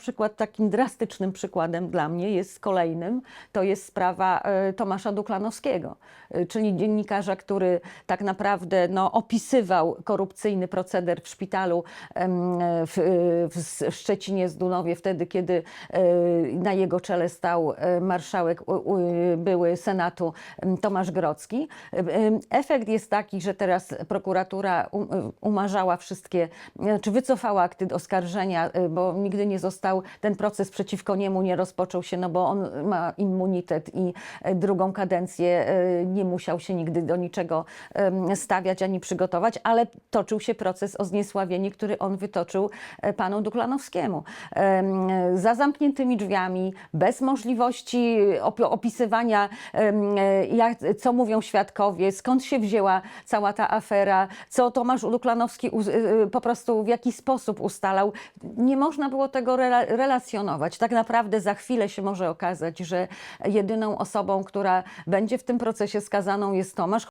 przykład takim drastycznym przykładem dla mnie jest kolejnym, to jest sprawa e, Tomasza Duklanowskiego, e, czyli dziennikarza, który tak naprawdę no, opisywał korupcyjny proceder w szpitalu w, w Szczecinie Zdunowie wtedy, kiedy e, na jego czele stał e, marszałek były Senatu Tomasz Grocki. Efekt jest taki, że teraz prokuratura um- umarzała wszystkie, czy wycofała akty oskarżenia, e, bo nigdy nie został, ten proces przeciwko niemu nie rozpoczął się, no bo on ma immunitet i e, drugą kadencję e, nie musiał się nigdy do niczego stawiać ani przygotować, ale toczył się proces o zniesławienie, który on wytoczył e, panu Duklanowskiemu. Em, Za zamkniętymi drzwiami, bez możliwości opi- opisywania, co mówią świadkowie, skąd się wzięła cała ta afera, co Tomasz Duklanowski po prostu w jaki sposób ustalał. Nie można było tego relacjonować. Tak naprawdę za chwilę się może okazać, że jedyną osobą, która będzie w tym procesie skazaną jest Tomasz,